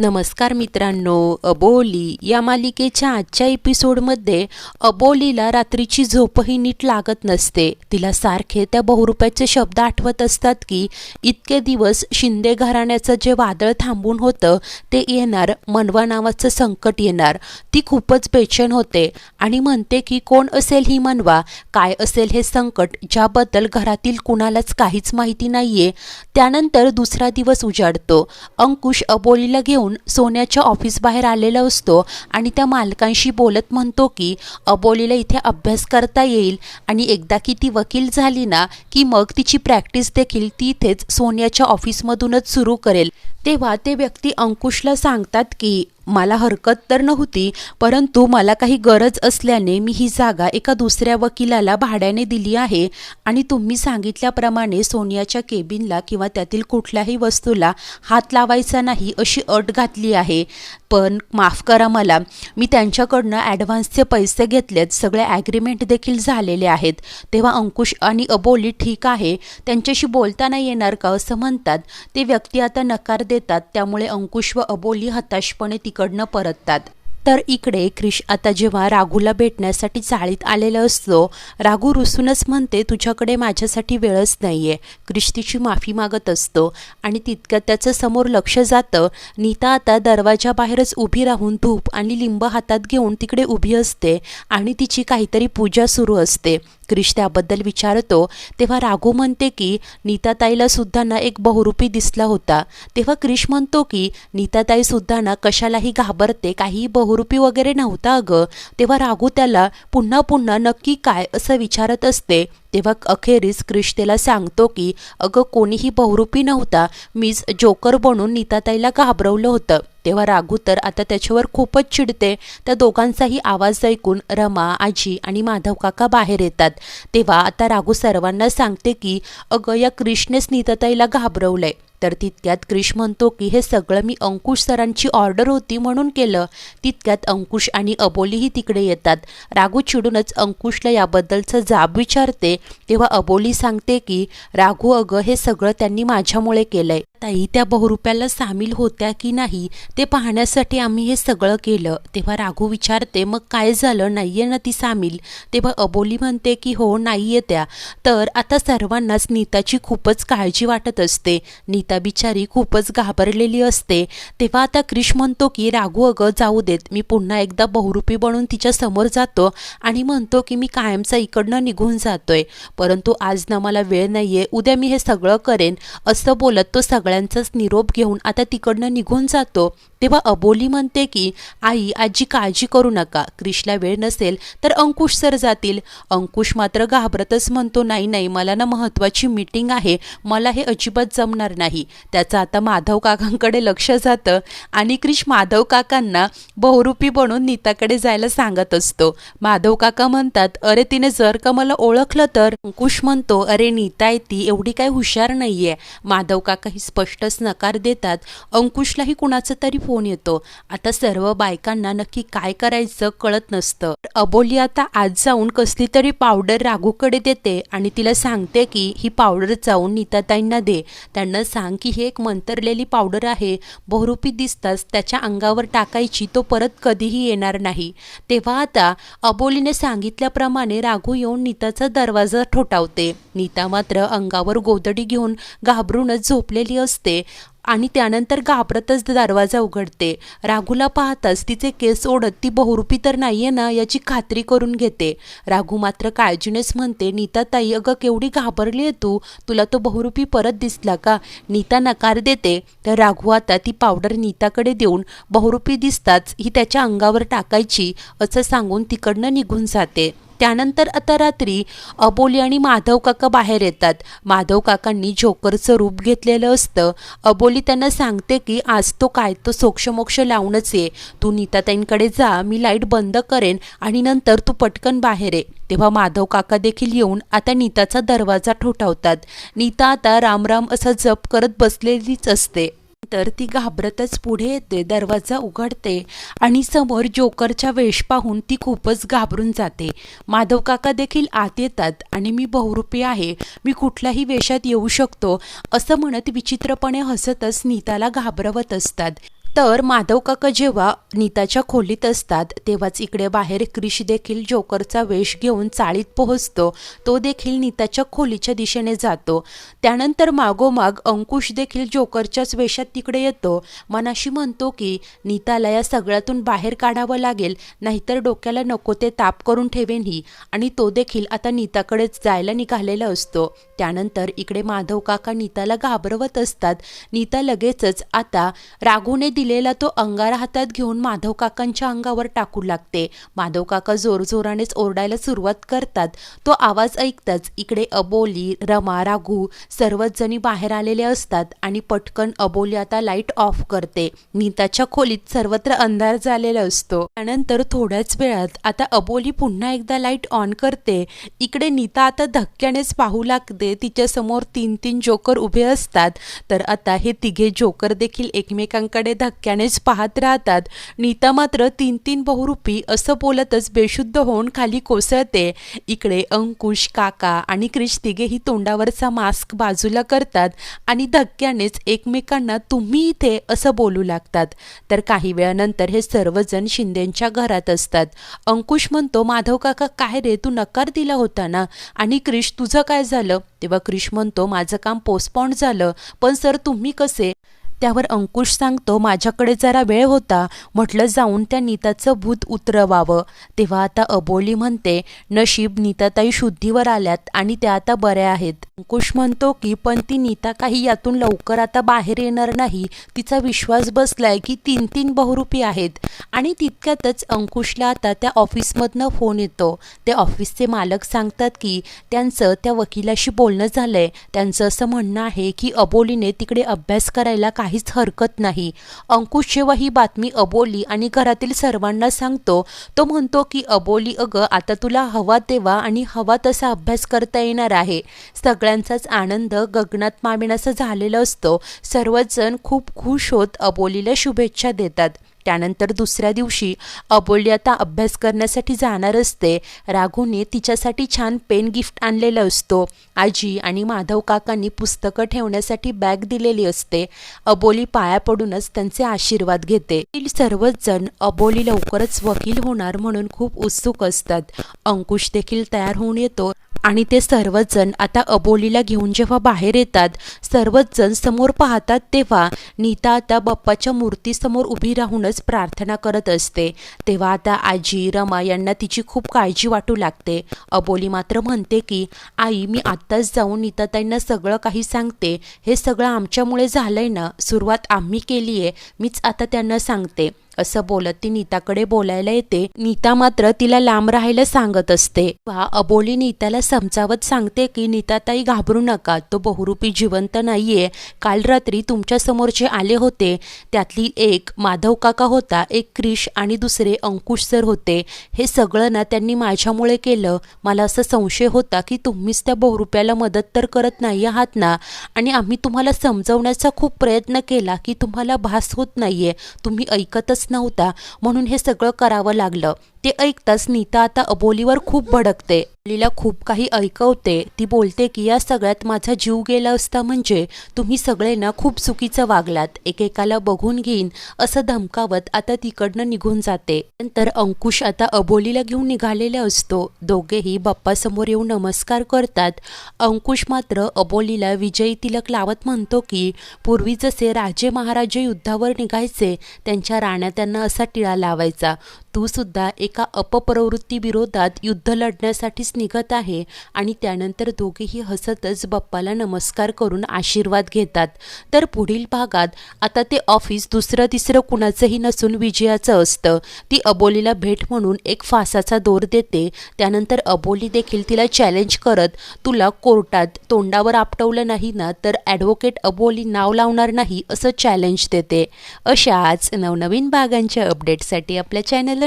नमस्कार मित्रांनो अबोली या मालिकेच्या आजच्या एपिसोडमध्ये अबोलीला रात्रीची झोपही नीट लागत नसते. तिला सारखे त्या बहुरुप्याचे शब्द आठवत असतात की इतके दिवस शिंदे घराण्याचं जे वादळ थांबून होतं ते येणार मनवा नावाचं संकट येणार. ती खूपच बेचैन होते आणि म्हणते की कोण असेल ही मनवा? काय असेल हे संकट? ज्याबद्दल घरातील कुणालाच काहीच माहिती नाहीये. त्यानंतर दुसरा दिवस उजाडतो. अंकुश अबोलीला घेऊन सोन्याच्या ऑफिस बाहेर आलेला असतो आणि त्या मालकांशी बोलत म्हणतो की अबोलीला इथे अभ्यास करता येईल आणि एकदा की ती वकील झाली ना की मग तिची प्रॅक्टिस देखील ती इथेच सोन्याच्या ऑफिसमधूनच सुरू करेल. तेव्हा ते व्यक्ती अंकुशला सांगतात की मला हरकत तर नव्हती परंतु मला काही गरज असल्याने मी ही जागा एका दुसऱ्या वकिलाला भाड्याने दिली आहे आणि तुम्ही सांगितल्याप्रमाणे सोनियाच्या केबिनला किंवा त्यातील कुठल्याही वस्तूला हात लावायचा नाही अशी अट घातली आहे. पण माफ करा मला मी त्यांच्याकडनं ॲडव्हान्सचे पैसे घेतलेत सगळे ॲग्रीमेंट देखील झालेले आहेत. तेव्हा अंकुश आणि अबोली ठीक आहे त्यांच्याशी बोलताना येणार का असं म्हणतात. ते व्यक्ती आता नकार देतात त्यामुळे अंकुश व अबोली हताशपणे तिकडनं परततात. तर इकडे क्रिश आता जेव्हा राघूला भेटण्यासाठी चाळीत आलेला असतो राघू रुसूनच म्हणते तुझ्याकडे माझ्यासाठी वेळच नाही आहे क्रिश तिची माफी मागत असतो आणि तितक्यात त्याचं समोर लक्ष जातं. नीता आता दरवाजाबाहेरच उभी राहून धूप आणि लिंब हातात घेऊन तिकडे उभी असते आणि तिची काहीतरी पूजा सुरू असते. क्रिश त्याबद्दल विचारतो तेव्हा राघू म्हणते की नीताताईला सुद्धा ना एक बहुरूपी दिसला होता. तेव्हा क्रिश म्हणतो की नीताताई सुद्धा ना कशालाही घाबरते काही बहुरूपी वगैरे नव्हता अगं. तेव्हा राघू त्याला पुन्हा पुन्हा नक्की काय? असं विचारत असते. तेव्हा अखेरीस क्रिश सांगतो की अगं कोणीही बहुरूपी नव्हता. मीच जोकर बनून नीताताईला घाबरवलं होतं. तेव्हा राघू तर आता त्याच्यावर खूपच चिडते. त्या दोघांचाही आवाज ऐकून रमा आजी आणि माधव काका बाहेर येतात. तेव्हा आता राघू सर्वांना सांगते की अगं या क्रिशनेच नीताताईला घाबरवलंय. तर तितक्यात क्रिश म्हणतो की हे सगळं मी अंकुश सरांची ऑर्डर होती म्हणून केलं. तितक्यात अंकुश आणि अबोलीही तिकडे येतात. राघू चिडूनच अंकुशला याबद्दलचं जाब विचारते. तेव्हा अबोली सांगते की राघू अगं हे सगळं त्यांनी माझ्यामुळे केलंय. ताई त्या बहुरुप्याला सामील होत्या की नाही ते पाहण्यासाठी आम्ही हे सगळं केलं. तेव्हा राघू विचारते मग काय झालं? नाहीये ना ती सामील? तेव्हा अबोली म्हणते की हो नाहीये त्या. तर आता सर्वांनाच नीताची खूपच काळजी वाटत असते. नीता बिचारी खूपच घाबरलेली असते. तेव्हा आता क्रिश म्हणतो की राघू अगं जाऊ देत. मी पुन्हा एकदा बहुरूपी बनून तिच्या समोर जातो आणि म्हणतो की मी कायमचा इकडनं निघून जातोय. परंतु आज ना मला वेळ नाहीये. उद्या मी हे सगळं करेन. असं बोलत तो सगळं सगळ्यांचाच निरोप घेऊन आता तिकडनं निघून जातो. तेव्हा अबोली म्हणते की आई आजी काळजी करू नका. क्रिशला वेळ नसेल तर अंकुश सर जातील. अंकुश मात्र घाबरतच म्हणतो नाही नाही मला ना महत्त्वाची मीटिंग आहे. मला हे अजिबात जमणार नाही. त्याचं आता माधव काकांकडे लक्ष जातं आणि क्रिश माधव काकांना बहुरूपी बनून नीताकडे जायला सांगत असतो. माधव काका म्हणतात अरे तिने जर का मला ओळखलं तर? अंकुश म्हणतो अरे नीता आहे ती. एवढी काही हुशार नाहीये. माधव काका ही स्पष्टच नकार देतात. अंकुशलाही कुणाचं तरी फोन येतो. आता सर्व बायकांना नक्की काय करायचं कळत नसतं. अबोली आता आज जाऊन कसली तरी पावडर राघूकडे देते आणि तिला सांगते की ही पावडर जाऊन नीताताईंना दे. त्यांना सांग की ही एक मंतरलेली पावडर आहे. बहुरूपी दिसताच त्याच्या अंगावर टाकायची तो परत कधीही येणार नाही. तेव्हा आता अबोलीने सांगितल्याप्रमाणे राघू येऊन नीताचा दरवाजा ठोठावते. नीता मात्र अंगावर गोदडी घेऊन घाबरूनच झोपलेली असते नसते आणि त्यानंतर घाबरतच दरवाजा उघडते. राघूला पाहताच तिचे केस ओढत ती बहुरूपी तर नाहीये ना याची खात्री करून घेते. राघू मात्र काळजीनेच म्हणते नीता ताई अगं केवढी घाबरली आहे तू? तुला तो बहुरूपी परत दिसला का? नीता नकार देते. तर राघू आता ती पावडर नीताकडे देऊन बहुरूपी दिसताच ही त्याच्या अंगावर टाकायची असं सांगून तिकडनं निघून जाते. त्यानंतर आता रात्री अबोली आणि माधव काका बाहेर येतात. माधव काकांनी जोकरचं रूप घेतलेलं असतं. अबोली त्यांना सांगते की आज तो काय तो सोक्षमोक्ष लावूनच ये. तू नीताताईंकडे जा मी लाइट बंद करेन आणि नंतर तू पटकन बाहेर ये. तेव्हा माधव काका देखील येऊन आता नीताचा दरवाजा ठोठावतात. नीता आता रामराम असा जप करत बसलेलीच असते. तर ती घाबरतच पुढे येते दरवाजा उघडते आणि समोर जोकरच्या वेश पाहून ती खूपच घाबरून जाते. माधव काका देखील आत येतात आणि मी बहुरूपी आहे मी कुठल्याही वेशात येऊ शकतो असं म्हणत विचित्रपणे हसतच नीताला घाबरवत असतात. तर माधव काका जेव्हा नीताच्या खोलीत असतात तेव्हाच इकडे बाहेर क्रिश देखील जोकरचा वेश घेऊन चाळीत पोहोचतो. तो देखील नीताच्या खोलीच्या दिशेने जातो. त्यानंतर मागोमाग अंकुश देखील जोकरच्याच वेशात तिकडे येतो. मनाशी म्हणतो की नीताला या सगळ्यातून बाहेर काढावं लागेल नाहीतर डोक्याला नको ते ताप करून ठेवेन ही आणि तो देखील आता नीताकडेच जायला निघालेला असतो. त्यानंतर इकडे माधव काका नीताला घाबरवत असतात. नीता लगेचच आता राघूने दिलेला तो अंगारा हातात घेऊन माधव काकांच्या अंगावर टाकू लागते. माधव काका जोरजोरानेच ओरडायला सुरुवात करतात. तो आवाज ऐकताच इकडे अबोली रमा राघू सर्वच जणी बाहेर आलेले असतात आणि पटकन अबोली आता लाइट ऑफ करते. नीताच्या खोलीत सर्वत्र अंधार झालेला असतो. त्यानंतर थोड्याच वेळात आता अबोली पुन्हा एकदा लाइट ऑन करते. इकडे नीता आता धक्क्यानेच पाहू लागते. तिच्या समोर तीन तीन जोकर उभे असतात. तर आता हे तिघे जोकर देखील एकमेकांकडे धक्के धक्क्यानेच पाहत राहतात. नीता मात्र तीन तीन बहुरूपी असं बोलतच बेशुद्ध होऊन खाली कोसळते. इकडे अंकुश काका आणि क्रिश तिघेही तोंडावरचा मास्क बाजूला करतात आणि धक्क्यानेच एकमेकांना तुम्ही इथे असं बोलू लागतात. तर काही वेळानंतर हे सर्वजण शिंदेंच्या घरात असतात. अंकुश म्हणतो माधव काका काय रे तू नकार दिला होता ना? आणि क्रिश तुझं काय झालं? तेव्हा क्रिश म्हणतो माझं काम पोस्टपॉन्ड झालं. पण सर तुम्ही कसे? त्यावर अंकुश सांगतो माझ्याकडे जरा वेळ होता. म्हटलं जाऊन त्या नीताचं भूत उतरवावं. तेव्हा आता अबोली म्हणते नशीब नीताताई शुद्धीवर आल्यात आणि त्या आता बऱ्या आहेत. अंकुश म्हणतो की पण ती नीता काही यातून लवकर आता बाहेर येणार नाही. तिचा विश्वास बसलाय की तीन तीन बहुरूपी आहेत. आणि तितक्यातच अंकुशला आता त्या ऑफिसमधनं फोन येतो. ते ऑफिसचे मालक सांगतात की त्यांचं त्या वकिलाशी बोलणं झालंय. त्यांचं असं म्हणणं आहे की अबोलीने तिकडे अभ्यास करायला काहीच हरकत नाही. अंकुश जेव्हा ही बातमी अबोली आणि घरातील सर्वांना सांगतो तो म्हणतो की अबोली अगं आता तुला हवा तेव्हा आणि हवा तसा अभ्यास करता येणार आहे. सगळ्यांचाच आनंद गगनात मावेनासा झालेला असतो. सर्वजण खूप खुश होत अबोलीला शुभेच्छा देतात. त्यानंतर दुसऱ्या दिवशी अबोली आता अभ्यास करण्यासाठी जाणार असते. राघूने तिच्यासाठी छान पेन गिफ्ट आणलेलं असतो. आजी आणि माधव काकांनी पुस्तकं ठेवण्यासाठी बॅग दिलेली असते. अबोली पाया पडूनच त्यांचे आशीर्वाद घेते. सर्वच जण अबोली लवकरच वकील होणार म्हणून खूप उत्सुक असतात. अंकुश देखील तयार होऊन येतो. आणि ते सर्वजण आता अबोलीला घेऊन जेव्हा बाहेर येतात सर्वजण समोर पाहतात तेव्हा नीता आता बाप्पाच्या मूर्तीसमोर उभी राहूनच प्रार्थना करत असते. तेव्हा आता आजी रमा यांना तिची खूप काळजी वाटू लागते. अबोली मात्र म्हणते की आई मी आत्ताच जाऊन नीताताईंना सगळं काही सांगते. हे सगळं आमच्यामुळे झालंय ना. सुरुवात आम्ही केली आहे मीच आता त्यांना सांगते. असं बोलत ती नीताकडे बोलायला येते. नीता मात्र तिला लांब राहायला सांगत असते. वा अबोली नीताला समजावत सांगते की नीताताई घाबरू नका. तो बहुरूपी जिवंत नाहीये. काल रात्री तुमच्यासमोर जे आले होते. त्यातली एक माधव काका होता. एक क्रिश आणि दुसरे अंकुश सर होते. हे सगळं ना त्यांनी माझ्यामुळे केलं. मला असं संशय होता की तुम्हीच त्या बहुरूप्याला मदत तर करत नाही आहात ना? आणि आम्ही तुम्हाला समजवण्याचा खूप प्रयत्न केला की तुम्हाला भास होत नाहीये. तुम्ही ऐकतच नव्हता. म्हणून हे सगळं करावं लागलं. ते ऐकताच नीता आता अबोलीवर खूप भडकते. अबोलीला खूप काही ऐकवते. ती बोलते की या सगळ्यात माझा जीव गेला असता म्हणजे तुम्ही सगळे ना खूप चुकीचं वागलात. एकेकाला बघून घेईन असं धमकावत आता तिकडनं निघून जाते. नंतर अंकुश आता अबोलीला घेऊन निघालेला असतो. दोघेही बाप्पासमोर येऊन नमस्कार करतात. अंकुश मात्र अबोलीला विजयी तिलक लावत म्हणतो की पूर्वी जसे राजे महाराजे युद्धावर निघायचे त्यांच्या राण्या त्यांना असा टिळा लावायचा. तू सुद्धा एका अपप्रवृत्तीविरोधात युद्ध लढण्यासाठीच निघत आहे आणि त्यानंतर दोघेही हसतच बाप्पाला नमस्कार करून आशीर्वाद घेतात. तर पुढील भागात आता ते ऑफिस दुसरं तिसरं कुणाचंही नसून विजयाचं असतं. ती अबोलीला भेट म्हणून एक फासाचा दोर देते. त्यानंतर अबोली देखील तिला चॅलेंज करत तुला कोर्टात तोंडावर आपटवलं नाही ना तर ॲडव्होकेट अबोली नाव लावणार नाही असं चॅलेंज देते. अशाच नवनवीन भागांच्या अपडेटसाठी आपल्या चॅनलला